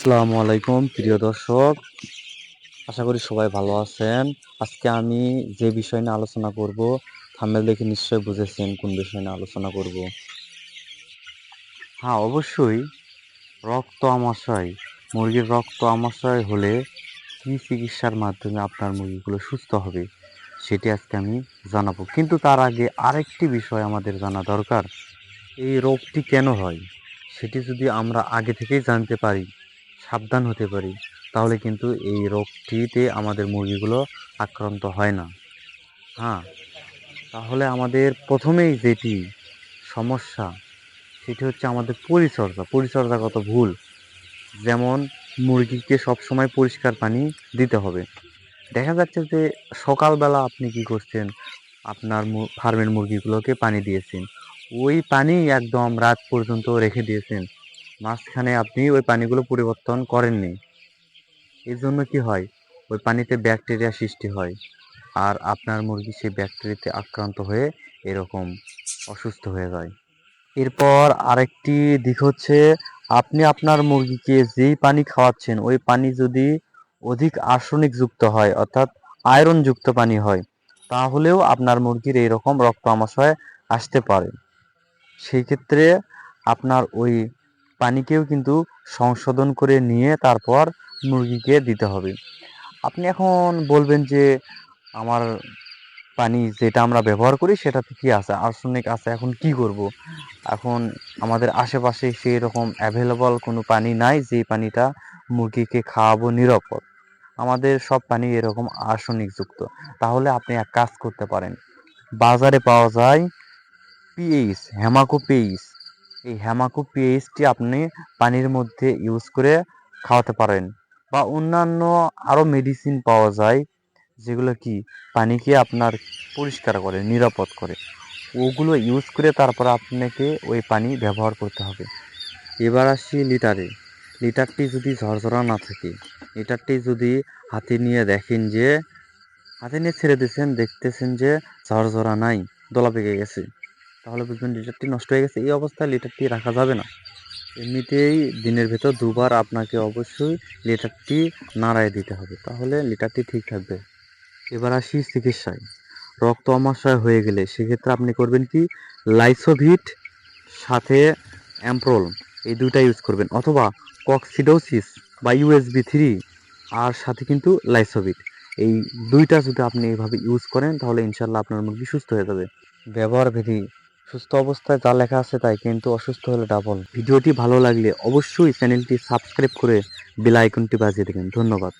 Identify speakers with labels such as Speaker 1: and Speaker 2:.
Speaker 1: আসসালামু আলাইকুম, প্রিয় দর্শক। আশা করি সবাই ভালো আছেন। আজকে আমি যে বিষয় নিয়ে আলোচনা করব থাম্বনেল দেখে নিশ্চয়ই বুঝেছেন কোন বিষয় নিয়ে আলোচনা করব। হ্যাঁ অবশ্যই। রক্ত আমাশয়। মুরগির রক্ত আমাশয় হলে কী চিকিৎসার মাধ্যমে আপনার মুরগিগুলো সুস্থ হবে, সেটি আজকে আমি জানাব। কিন্তু তার আগে আরেকটি বিষয় আমাদের জানা দরকার। এই রোগটি কেন হয়, সেটি যদি আমরা আগে থেকেই জানতে পারি সাবধান হতে পারি, তাহলে কিন্তু এই রোগটিতে আমাদের মুরগিগুলো আক্রান্ত হয় না। হ্যাঁ তাহলে আমাদের প্রথমেই যেটি সমস্যা, সেটি হচ্ছে আমাদের পরিচর্যা, পরিচর্যাগত ভুল। যেমন মুরগিকে সবসময় পরিষ্কার পানি দিতে হবে। দেখা যাচ্ছে যে সকালবেলা আপনি কি করছেন, আপনার ফার্মের মুরগিগুলোকে পানি দিয়েছেন। ওই পানি একদম রাত পর্যন্ত রেখে দিয়েছেন। মাঝখানে আপনি ওই পানিগুলো পরিবর্তন করেননি। এর জন্য কি হয়? ওই পানিতে ব্যাকটেরিয়া সৃষ্টি হয় আর আপনার মুরগি সেই ব্যাকটেরিয়াতে আক্রান্ত হয়ে এরকম অসুস্থ হয়ে যায়। এরপর আরেকটি দিক হচ্ছে, আপনি আপনার মুরগিকে যেই পানি খাওয়াচ্ছেন, ওই পানি যদি অধিক আর্সেনিক যুক্ত হয়, অর্থাৎ আয়রন যুক্ত পানি হয়, তাহলেও আপনার মুরগির এইরকম রক্ত আমাশয় আসতে পারে। সেই ক্ষেত্রে আপনার ওই পানিকেও কিন্তু সংশোধন করে নিয়ে তারপর মুরগিকে দিতে হবে। আপনি এখন বলবেন যে আমার পানি যেটা আমরা ব্যবহার করি সেটাতে কি আছে? আর্সেনিক আছে, এখন কি করব? এখন আমাদের আশেপাশে সেই রকম অ্যাভেলেবল কোনো পানি নাই যে পানিটা মুরগিকে খাওয়াবো নিরাপদ। আমাদের সব পানি এরকম আর্সেনিক যুক্ত তাহলে আপনি এক কাজ করতে পারেন। বাজারে পাওয়া যায় পিএইচ হ্যামাকো পিএইচ এই হ্যামাকো পিএইচটি আপনি পানির মধ্যে ইউজ করে খাওয়াতে পারেন বা অন্যান্য আরও মেডিসিন পাওয়া যায়, যেগুলো কি পানিকে আপনার পরিষ্কার করে, নিরাপদ করে। ওগুলো ইউজ করে তারপর আপনাকে ওই পানি ব্যবহার করতে হবে। এবার আসি লিটারে। লিটারটি যদি ঝরঝরা না থাকে, লিটারটি যদি হাতে নিয়ে দেখেন যে, হাতে নিয়ে ছেড়ে দিয়েছেন, দেখতেছেন যে ঝরঝরা নাই, দলা পেকে গেছে। তাহলে বুঝবেন লিটারটি নষ্ট হয়ে গেছে। এই অবস্থায় লিটারটি রাখা যাবে না। এমনিতেই দিনের ভেতর দুবার আপনাকে অবশ্যই লিটারটি নাড়ায় দিতে হবে। তাহলে লিটারটি ঠিক থাকবে। এবার আসি চিকিৎসায়। রক্ত আমাশয় হয়ে গেলে সেক্ষেত্রে আপনি করবেন কি? লাইসোভিট সাথে অ্যাম্প্রোল এই দুইটা ইউজ করবেন। অথবা কক্সিডোসিস বা ইউএসবি থ্রি আর সাথে কিন্তু লাইসোভিট। এই দুইটা যদি আপনি এইভাবে ইউজ করেন তাহলে ইনশাল্লাহ আপনার মুরগি সুস্থ হয়ে যাবে। ব্যবহার সুস্থ অবস্থায় যা লেখা আছে তাই, কিন্তু অসুস্থ হলে ডাবল ভিডিওটি ভালো লাগলে অবশ্যই চ্যানেলটি সাবস্ক্রাইব করে বেল আইকনটি বাজিয়ে দেবেন। ধন্যবাদ।